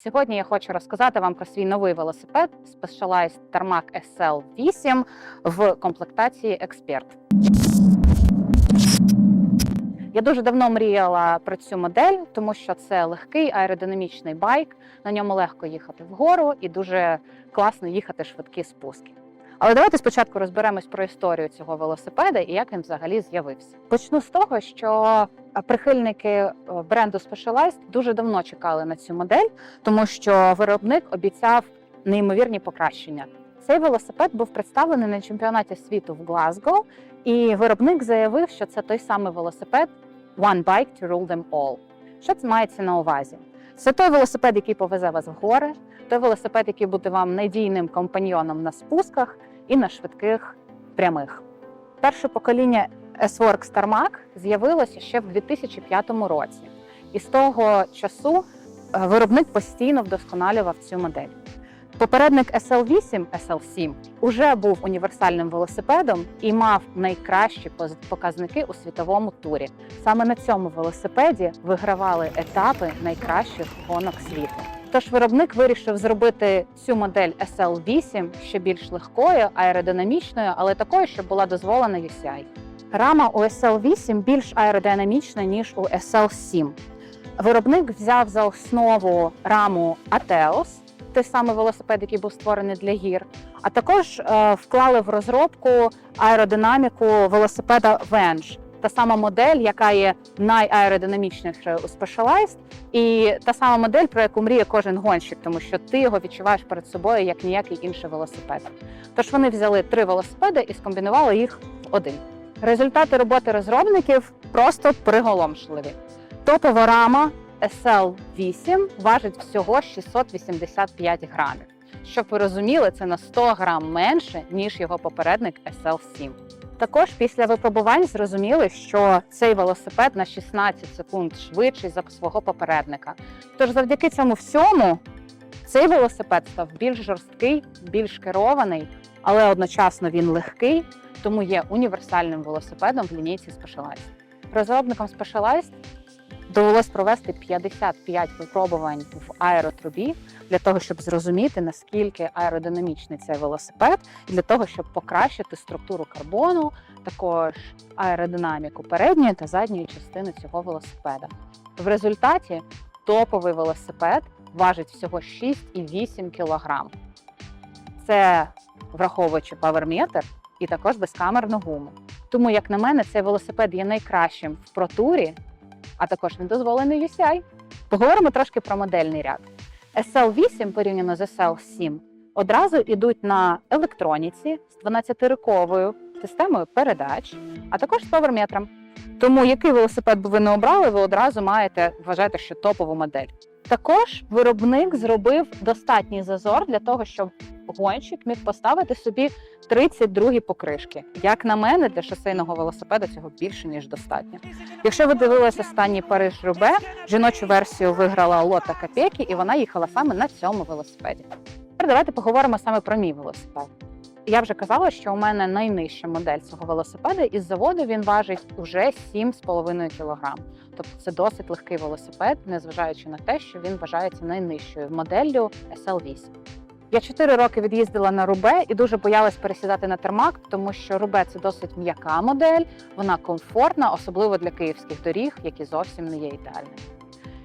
Сьогодні я хочу розказати вам про свій новий велосипед Specialized Tarmac SL8 в комплектації Експерт. Я дуже давно мріяла про цю модель, тому що це легкий аеродинамічний байк. На ньому легко їхати вгору і дуже класно їхати швидкі спуски. Але давайте спочатку розберемось про історію цього велосипеда і як він взагалі з'явився. Почну з того, що прихильники е, бренду Specialized дуже давно чекали на цю модель, тому що виробник обіцяв неймовірні покращення. Цей велосипед був представлений на чемпіонаті світу в Глазго, і виробник заявив, що це той самий велосипед One Bike to Rule Them All. Що це мається на увазі? Це той велосипед, який повезе вас в гори, той велосипед, який буде вам надійним компаньйоном на спусках і на швидких прямих. Перше покоління S-Works Tarmac з'явилося ще в 2005 році, і з того часу е, виробник постійно вдосконалював цю модель. Попередник SL8, SL7 уже був універсальним велосипедом і мав найкращі показники у світовому турі. Саме на цьому велосипеді вигравали етапи найкращих гонок світу. Тож виробник вирішив зробити цю модель SL8 ще більш легкою, аеродинамічною, але такою, щоб була дозволена UCI. Рама у SL8 більш аеродинамічна, ніж у SL7. Виробник взяв за основу раму Ateos, той самий велосипед, який був створений для гір, а також е, вклали в розробку аеродинаміку велосипеда Venge. Та сама модель, яка є найаеродинамічнішою у Specialized, і та сама модель, про яку мріє кожен гонщик, тому що ти його відчуваєш перед собою як ніякий інший велосипед. Тож вони взяли три велосипеди і скомбінували їх один. Результати роботи розробників просто приголомшливі. Топова рама SL8 важить всього 685 грамів. Щоб ви розуміли, це на 100 грам менше, ніж його попередник SL7. Також після випробувань зрозуміли, що цей велосипед на 16 секунд швидший за свого попередника. Тож завдяки цьому всьому цей велосипед став більш жорсткий, більш керований, але одночасно він легкий, тому є універсальним велосипедом в лінійці Specialized. Розробникам Specialized довелось провести 55 випробувань в аеротрубі для того, щоб зрозуміти, наскільки аеродинамічний цей велосипед, і для того, щоб покращити структуру карбону, також аеродинаміку передньої та задньої частини цього велосипеда. В результаті топовий велосипед важить всього 6,8 кг. Це враховуючи паверметр і також безкамерну гуму. Тому, як на мене, цей велосипед є найкращим в протурі, а також він дозволений UCI. Поговоримо трошки про модельний ряд. SL8 порівняно з SL7 одразу йдуть на електроніці з 12-риковою системою передач, а також з паверметром. Тому який велосипед би ви не обрали, ви одразу маєте вважати, що топову модель. Також виробник зробив достатній зазор для того, щоб гонщик міг поставити собі 32 покришки. Як на мене, для шосейного велосипеда цього більше ніж достатньо. Якщо ви дивилися останній Париж Рубе, жіночу версію виграла Лота Капекі, і вона їхала саме на цьому велосипеді. Тепер давайте поговоримо саме про мій велосипед. Я вже казала, що у мене найнижча модель цього велосипеда, і з заводу він важить уже 7,5 кг. Тобто це досить легкий велосипед, незважаючи на те, що він вважається найнижчою моделлю SL8. Я 4 роки від'їздила на Рубе і дуже боялась пересідати на термак, тому що Рубе це досить м'яка модель, вона комфортна, особливо для київських доріг, які зовсім не є ідеальними.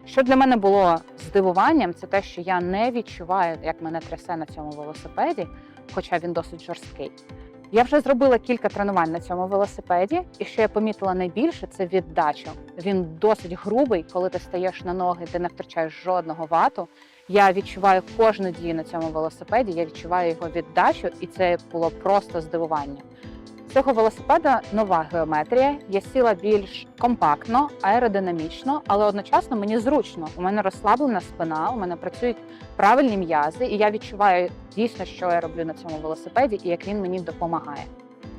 Що для мене було здивуванням, це те, що я не відчуваю, як мене трясе на цьому велосипеді, хоча він досить жорсткий. Я вже зробила кілька тренувань на цьому велосипеді, і що я помітила найбільше, це віддачу. Він досить грубий, коли ти стаєш на ноги, ти не втрачаєш жодного вату. Я відчуваю кожну дію на цьому велосипеді, я відчуваю його віддачу, і це було просто здивування. Цього велосипеда нова геометрія. Я сіла більш компактно, аеродинамічно, але одночасно мені зручно. У мене розслаблена спина, у мене працюють правильні м'язи, і я відчуваю дійсно, що я роблю на цьому велосипеді і як він мені допомагає.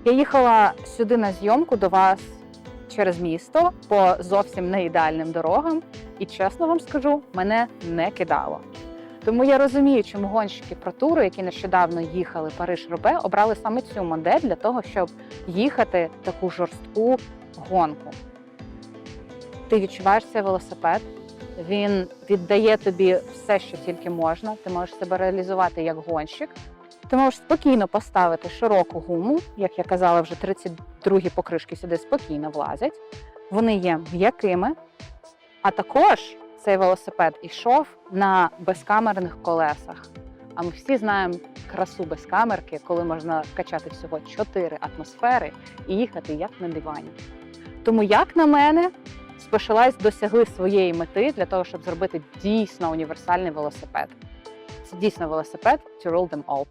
Я їхала сюди на зйомку до вас через місто по зовсім не ідеальним дорогам, і чесно вам скажу, мене не кидало. Тому я розумію, чому гонщики про туру, які нещодавно їхали Париж Робе, обрали саме цю модель для того, щоб їхати таку жорстку гонку. Ти відчуваєш цей велосипед, Він віддає тобі все, що тільки можна. Ти можеш себе реалізувати як гонщик. Ти можеш спокійно поставити широку гуму, як я казала, вже 32 покришки сюди спокійно влазять. Вони є м'якими. А також цей велосипед ішов на безкамерних колесах. А ми всі знаємо красу безкамерки, коли можна качати всього 4 атмосфери і їхати як на дивані. Тому, як на мене, Specialized досягли своєї мети для того, щоб зробити дійсно універсальний велосипед. Це дійсно велосипед to rule them all.